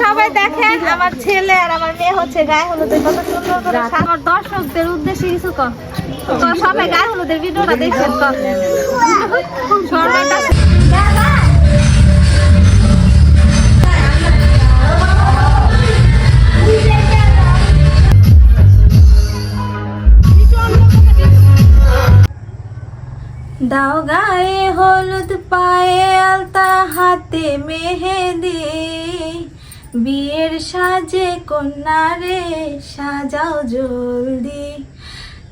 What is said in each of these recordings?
সবাই দেখেন আমার ছেলে আর আমার মেয়ে হচ্ছে গায়ে হলুদের কত সুন্দর করে আমার দর্শকদের উদ্দেশ্যে কিছু কর। সবাই গায়ে হলুদের ভিডিওটা দেখছেন কর। দাও গায়ে হলুদ পায়ে আলতা হাতে মেহেদি বিয়ের সাজে কন্যা রে সাজাও জলদি।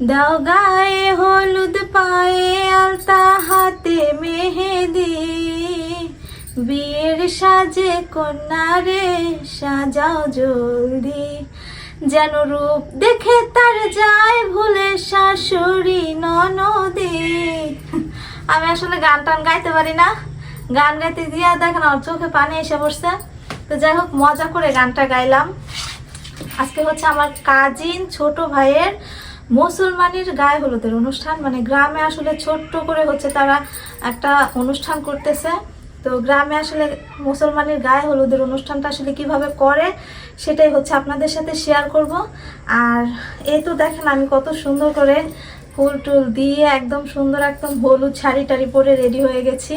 দাও গায়ে হলুদ পায়ে আলতা হাতে মেহেদি। বিয়ের সাজে কন্যা রে সাজাও জলদি। যেন রূপ দেখে তার যায় ভুলে শাশুড়ি ননদে। আমি আসলে গান টান গাইতে পারি না। গান গাইতে গিয়ে দেখেন আমার চোখে পানি এসে পড়ছে। তো যাই হোক, মজা করে গানটা গাইলাম। আজকে হচ্ছে আমার কাজিন ছোট ভাইয়ের মুসলমানের গায়ে হলুদের অনুষ্ঠান। মানে গ্রামে আসলে ছোট্ট করে হচ্ছে তারা একটা অনুষ্ঠান করতেছে। তো গ্রামে আসলে মুসলমানের গায়ে হলুদের অনুষ্ঠানটা আসলে কীভাবে করে, সেটাই হচ্ছে আপনাদের সাথে শেয়ার করব। আর এই তো দেখেন আমি কত সুন্দর করে ফুল টুল দিয়ে একদম সুন্দর একদম হলুদ শাড়ি টাড়ি পরে রেডি হয়ে গেছি।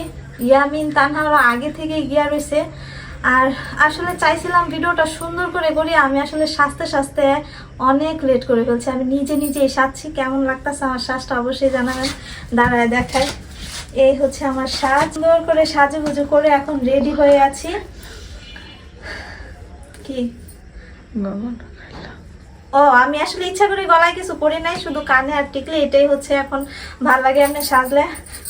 ইয়ামিন তানহা আগে থেকে গিয়া রয়েছে। আর আসলে চাইছিলাম ভিডিওটা সুন্দর করে করি, আমি আসলে সাজতে সাজতে অনেক লেট করে ফেলছি। আমি নিজে নিজেই সাজছি, কেমন লাগতেছে আমার শ্বাসটা অবশ্যই জানাবেন, দাঁড়ায় দেখায়। এই হচ্ছে আমার সাজ। সুন্দর করে সাজু গুজু করে এখন রেডি হয়ে আছি। কি? ও, আমি আসলে ইচ্ছা করে গলায় কিছু পরি নাই, শুধু কানে আর টিকলে, এটাই হচ্ছে এখন ভালো লাগে আপনি সাজলে।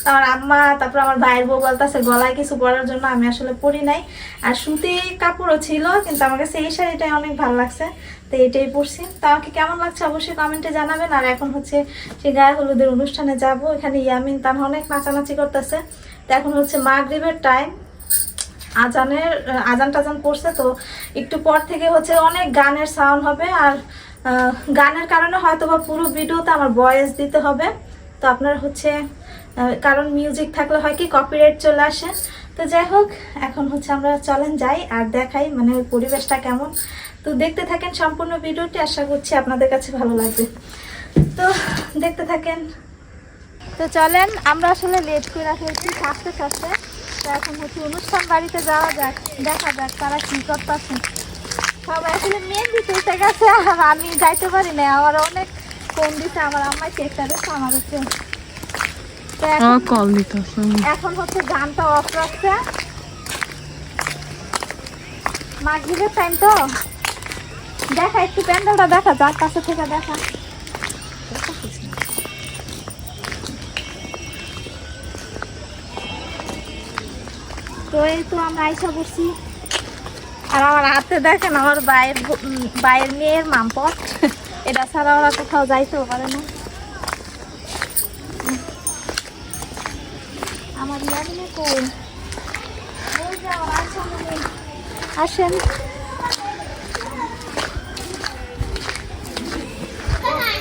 আমার আম্মা, তারপর আমার ভাইয়ের বউ বলতেছে, গলায় কিছু পরার জন্য আমি আসলে পরি নাই। আর সুতি কাপড়ও ছিল, কিন্তু আমার কাছে এই শাড়িটাই অনেক ভালো লাগছে, তো এটাই পরছি। তো আমাকে কেমন লাগছে অবশ্যই কমেন্টে জানাবেন। আর এখন হচ্ছে সেই গায়ে হলুদের অনুষ্ঠানে যাব, এখানে ইয়ামিন তার অনেক নাচানাচি করতেছে। তো এখন হচ্ছে মাগরিবের টাইম আজানের আজান টাজান পড়ছে, তো একটু পর থেকে হচ্ছে অনেক গানের সাউন্ড হবে, আর গানের কারণে হয়তো বা পুরো ভিডিওতে আমার ভয়েস দিতে হবে। তো আপনার হচ্ছে কারণ মিউজিক থাকলে হয় কি কপিরাইট চলে আসে। তো যাই হোক, এখন হচ্ছে আমরা চলেন যাই আর দেখাই মানে ওই পরিবেশটা কেমন। তো দেখতে থাকেন সম্পূর্ণ ভিডিওটি, আশা করছি আপনাদের কাছে ভালো লাগবে। তো দেখতে থাকেন। তো চলেন, আমরা আসলে লেট করে ফেলছি সাজতে সাজতে তো এখন হচ্ছে অনুষ্ঠান বাড়িতে যাওয়া যাক, দেখা যাক তারা কি করতেছে। সবাই আসলে মেহেন্দি গেছে আর আমি যাইতে পারি না আমার অনেক ফোন দিছে আমার আম্মাই চেষ্টা দিচ্ছে আমার হচ্ছে এখন হচ্ছে গানটা অফ রাখছে। মাগরিবের টাইম তো। দেখা একটু প্যান্ডেলটা দেখা যার কাছে থেকে দেখা। তো এই তো আমরা আইসা বসছি আর আমার হাতে দেখেন আমার বাইয়ের বাইয়ের মেয়ের মামপট এটা ছাড়া ওরা কোথাও যাইতেও পারে না। আমার ইয়ামিনে কই? ওই যে আমার আয়শা মনি। আসেন।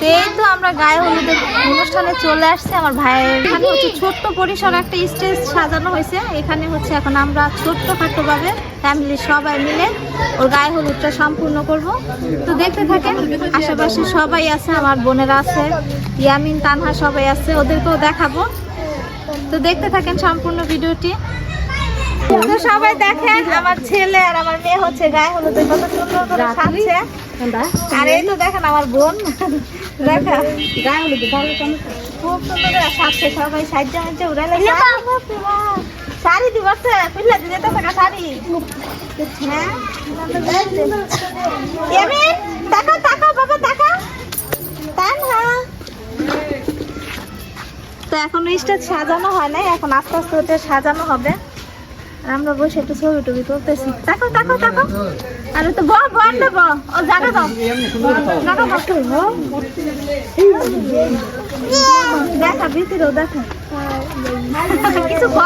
তো এই তো আমরা গায়ে হলুদের অনুষ্ঠানে চলে আসছি। আমার ভাইয়ের এখানে হচ্ছে ছোট্ট পরিসর একটা স্টেজ সাজানো হয়েছে। এখানে হচ্ছে এখন আমরা ছোট্ট খাটো ভাবে ফ্যামিলি সবাই মিলে ওর গায়ে হলুদটা সম্পূর্ণ করব। তো দেখতে থাকেন আশেপাশে সবাই আছে আমার বোনেরা আছে ইয়ামিন তানহা সবাই আছে ওদেরকেও দেখাবো। তো দেখতে থাকেন সম্পূর্ণ ভিডিওটি। তো সবাই দেখেন আমার ছেলে আর আমার মেয়ে হচ্ছে গায়ে হলুদের কত সুন্দর করে সাজছে। আর এই তো দেখেন আমার বোন। খুব সুন্দর শাড়ি শাড়ি। হ্যাঁ? তাকাও বাবা তো এখন স্টেজ সাজানো হয় নাই, এখন আস্তে আস্তে ওটা সাজানো হবে। আমরা বসে একটু ছবি টবি তুলতেছি। তাকাও তাকাও তাকাও। আরে তো বহ বহ আনলে বহ। ও জায়গা দাও জায়গা দাও দেখা ভিতরেও দেখা। কিছু ক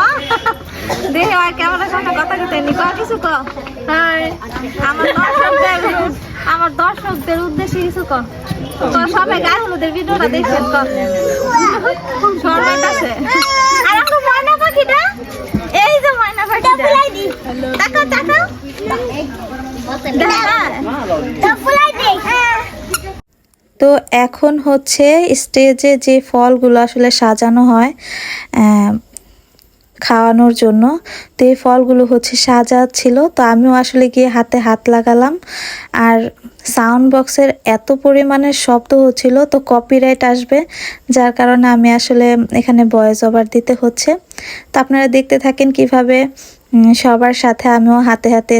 দেখে আর ক্যামেরার সামনে কথা কথা নি ক কিছু ক আমার দর্শকদের আমার দর্শকদের উদ্দেশ্যে কিছু ক তো সবাই গায়ে হলুদের ভিডিওটা দেখছেন ক সবাই আছে আর আমরা ময়না পাখিটা? এই যে তাকাও তাকাও। তো এখন হচ্ছে স্টেজে যে ফলগুলো আসলে সাজানো হয় খাওয়ানোর জন্য। তো এই ফলগুলো হচ্ছে সাজা ছিল। তো আমিও আসলে গিয়ে হাতে হাত লাগালাম। আর সাউন্ড বক্সের এত পরিমাণের শব্দ হচ্ছিল, তো কপিরাইট আসবে। যার কারণে আমি আসলে এখানে ভয়েস ওভার দিতে হচ্ছে। তো আপনারা দেখতে থাকেন কীভাবে সবার সাথে আমিও হাতে হাতে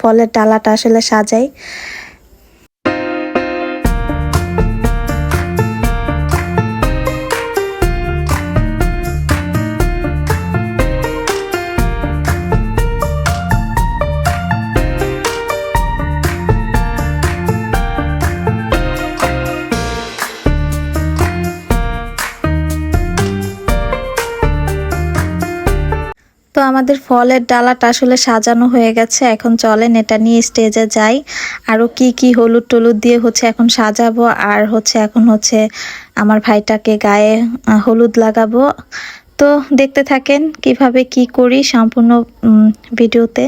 ফলের ডালাটা আসলে সাজাই। আমাদের ফলের ডালাটা আসলে সাজানো হয়ে গেছে। এখন চলেন এটা নিয়ে স্টেজে যাই। আরও কি কি হলুদ টলুদ দিয়ে হচ্ছে এখন সাজাবো। আর হচ্ছে এখন হচ্ছে আমার ভাইটাকে গায়ে হলুদ লাগাবো। তো দেখতে থাকেন কীভাবে কি করি সম্পূর্ণ ভিডিওতে।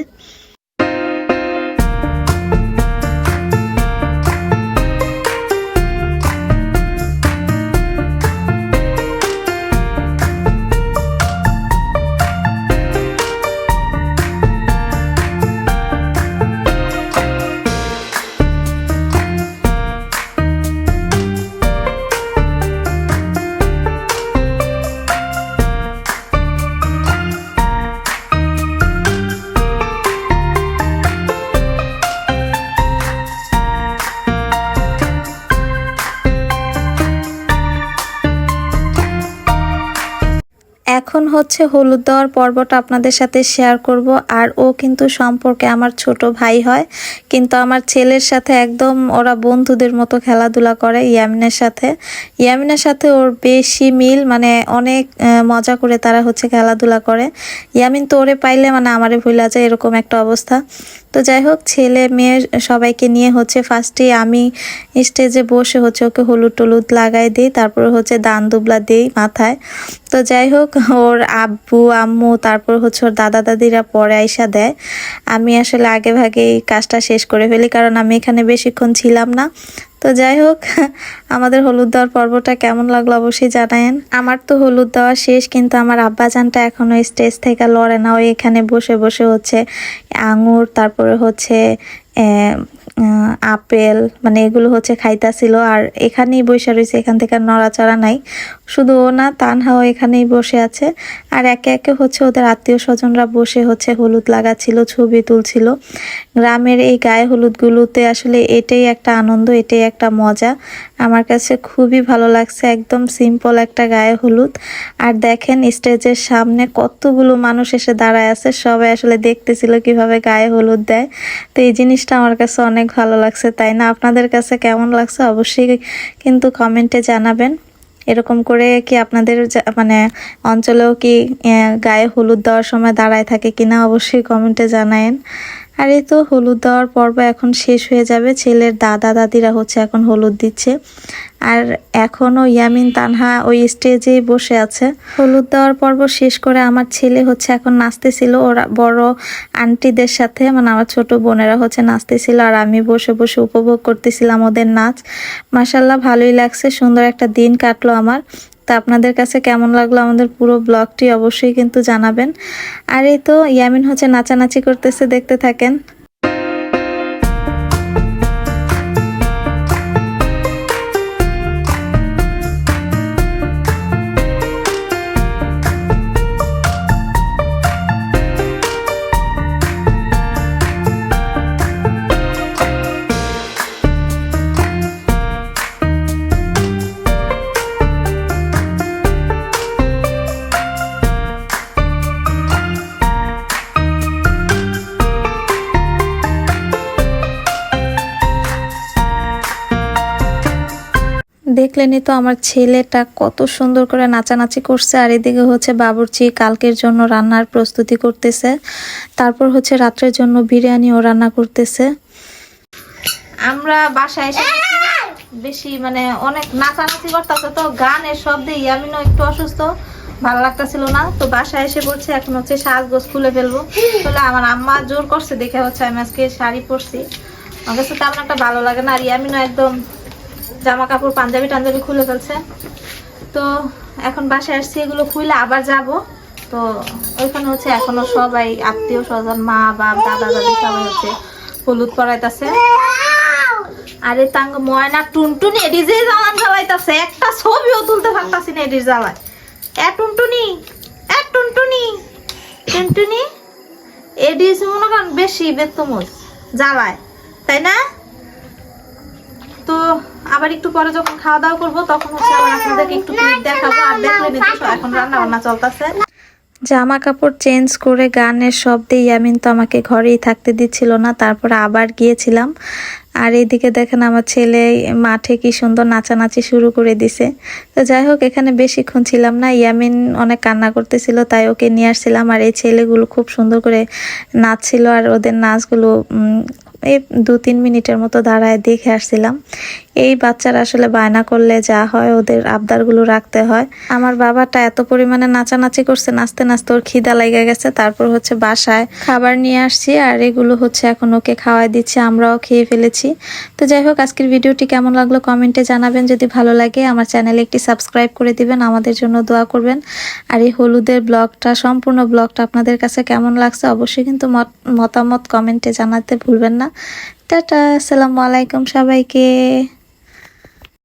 এখন হচ্ছে হলুদ দেওয়ার পর্বটা আপনাদের সাথে শেয়ার করব। আর ও কিন্তু সম্পর্কে আমার ছোট ভাই হয়। কিন্তু আমার ছেলের সাথে একদম ওরা বন্ধুদের মতো খেলাধুলা করে ইয়ামিনের সাথে। ইয়ামিনের সাথে ওর বেশি মিল মানে অনেক মজা করে তারা হচ্ছে খেলাধুলা করে। ইয়ামিন তো ওরে পাইলে মানে আমারে ভুলা যায়, এরকম একটা অবস্থা। তো যাই হোক, ছেলে মেয়ে সবাইকে নিয়ে হচ্ছে ফার্স্টে আমি স্টেজে বসে হচ্ছে ওকে হলুদ টলুদ লাগাই দিই, তারপর হচ্ছে দান দুবলা দিই মাথায়। তো যাই হোক, ওর আব্বু, আম্মু, তারপর হচ্ছে ওর দাদা দাদিরা পরে আইসা দেয়। আমি আসলে আগে ভাগে এই কাজটা শেষ করে ফেলি, কারণ আমি এখানে বেশিক্ষণ ছিলাম না। তো যাই হোক, আমাদের হলুদ দেওয়ার পর্বটা কেমন লাগল অবশ্যই জানায়েন। আমার তো হলুদ দেওয়া শেষ, কিন্তু আমার আব্বাজানটা এখনও স্টেজ থেকে লড়ে না ওই এখানে বসে বসে হচ্ছে আঙুর, তারপরে হচ্ছে আপেল মানে এগুলো হচ্ছে খাইতাছিল। আর এখানেই বসে রয়েছে এখান থেকে নড়াচড়া নাই। শুধু ও না, তানহাও এখানেই বসে আছে। আর একে একে হচ্ছে ওদের আত্মীয় স্বজনরা বসে হচ্ছে হলুদ লাগাচ্ছিল, ছবি তুলছিল। গ্রামের এই গায়ে হলুদগুলোতে আসলে এটাই একটা আনন্দ, এটাই একটা মজা। আমার কাছে খুবই ভালো লাগছে, একদম সিম্পল একটা গায়ে হলুদ। আর দেখেন স্টেজের সামনে কতগুলো মানুষ এসে দাঁড়ায় আছে, সবাই আসলে দেখতেছিল কীভাবে গায়ে হলুদ দেয়। তো এই জিনিসটা আমার কাছে অনেক ভালো লাগছে, তাই না? আপনাদের কাছে কেমন লাগছে অবশ্যই কিন্তু কমেন্টে জানাবেন। এরকম করে কি আপনাদের মানে অঞ্চলেও কি গায়ে হলুদ দেওয়ার সময় দাঁড়ায় থাকে কিনা অবশ্যই কমেন্টে জানায়েন। আর তো হলুদ দেওয়ার পর্ব এখন শেষ হয়ে যাবে। ছেলের দাদা দাদিরা হচ্ছে এখন হলুদ দিচ্ছে। আর এখনও ইয়ামিন, তানহা ওই স্টেজেই বসে আছে। হলুদ দেওয়ার পর্ব শেষ করে আমার ছেলে হচ্ছে এখন নাচতেছিল। ওরা বড় আন্টিদের সাথে মানে আমার ছোট বোনেরা হচ্ছে নাচতেছিল। আর আমি বসে বসে উপভোগ করতেছিলাম ওদের নাচ। মাসাল্লাহ ভালোই লাগছে। সুন্দর একটা দিন কাটলো আমার। তা আপনাদের কাছে কেমন লাগল আমাদের পুরো ব্লগটি অবশ্যই কিন্তু জানাবেন। আর এই তো ইয়ামিন হচ্ছে নাচানাচি করতেছে, দেখতে থাকেন। দেখলেনই তো আমার ছেলেটা কত সুন্দর করে নাচানাচি করছে। আর এদিকে হচ্ছে বাবুর্চি কালকের জন্য রান্নার প্রস্তুতি করতেছে। তারপর হচ্ছে রাত্রের জন্য বিরিয়ানিও রান্না করতেছে। আমরা বাসায় এসে বেশি মানে অনেক নাচানাচি করতেছে তো গানের শব্দে ইয়ামিনও একটু অসুস্থ, ভালো লাগতেছিল না। তো বাসায় এসে বলছে, এখন হচ্ছে সাজগোজ খুলে ফেলব। তাহলে আমার আম্মা জোর করছে, দেখে হচ্ছে আমি আজকে শাড়ি পরছি। আমার কাছে তেমন একটা ভালো লাগে না। আর ইয়ামিনও একদম জামা কাপড় পাঞ্জাবি টাঞ্জাবি খুলে ফেলছে। তো এখন বাসায় আসছি, এগুলো খুলে আবার যাব। তো ওইখানে হচ্ছে এখনও সবাই আত্মীয় স্বজন, মা, বাপ, দাদা, দাদি সবাই হচ্ছে হলুদ পরাইতাছে। আরে তাঙ্গ ময়না টুনটুনি এডি যে জ্বালান জ্বালাইতাছে, একটা ছবিও তুলতে পারতাছি না এডির জ্বালায়। এ টুনটুনি এ টুনটুনি টুনটুনি এডিস মনে করেন বেশি বেতমুজ জ্বালায়, তাই না? তো আবার একটু পরে যখন খাওয়া দাওয়া করব, তখন হচ্ছে আবার আপনাদেরকে একটু দেখাবো আর দেখলে নিতে এখন রান্না বান্না চলতেছে। জামা কাপড় চেঞ্জ করে গানের শব্দে ইয়ামিন তো আমাকে ঘরেই থাকতে দিচ্ছিল না, তারপরে আবার গিয়েছিলাম। আর এইদিকে দেখেন আমার ছেলে মাঠে কি সুন্দর নাচানাচি শুরু করে দিছে। তো যাই হোক, এখানে বেশিক্ষণ ছিলাম না, ইয়ামিন অনেক কান্না করতেছিল, তাই ওকে নিয়ে আসছিলাম। আর এই ছেলেগুলো খুব সুন্দর করে নাচছিল, আর ওদের নাচগুলো এই দু তিন মিনিটের মতো দাঁড়ায় দেখে আসছিলাম। এই বাচ্চারা আসলে বায়না করলে যা হয়, ওদের আবদারগুলো রাখতে হয়। আমার বাবাটা এত পরিমাণে নাচানাচি করছে, নাচতে নাচতে ওর খিদা লেগে গেছে। তারপর হচ্ছে বাসায় খাবার নিয়ে আসছি আর এগুলো হচ্ছে এখন ওকে খাওয়াই দিচ্ছি, আমরাও খেয়ে ফেলেছি। তো যাই হোক, আজকের ভিডিওটি কেমন লাগল কমেন্টে জানাবেন। যদি ভালো লাগে, আমার চ্যানেলে একটি সাবস্ক্রাইব করে দিবেন, আমাদের জন্য দোয়া করবেন। আর এই হলুদের ব্লগটা, সম্পূর্ণ ব্লগটা আপনাদের কাছে কেমন লাগছে অবশ্যই কিন্তু মত- মতামত কমেন্টে জানাতে ভুলবেন না। টাটা, আসসালামু আলাইকুম সবাইকে।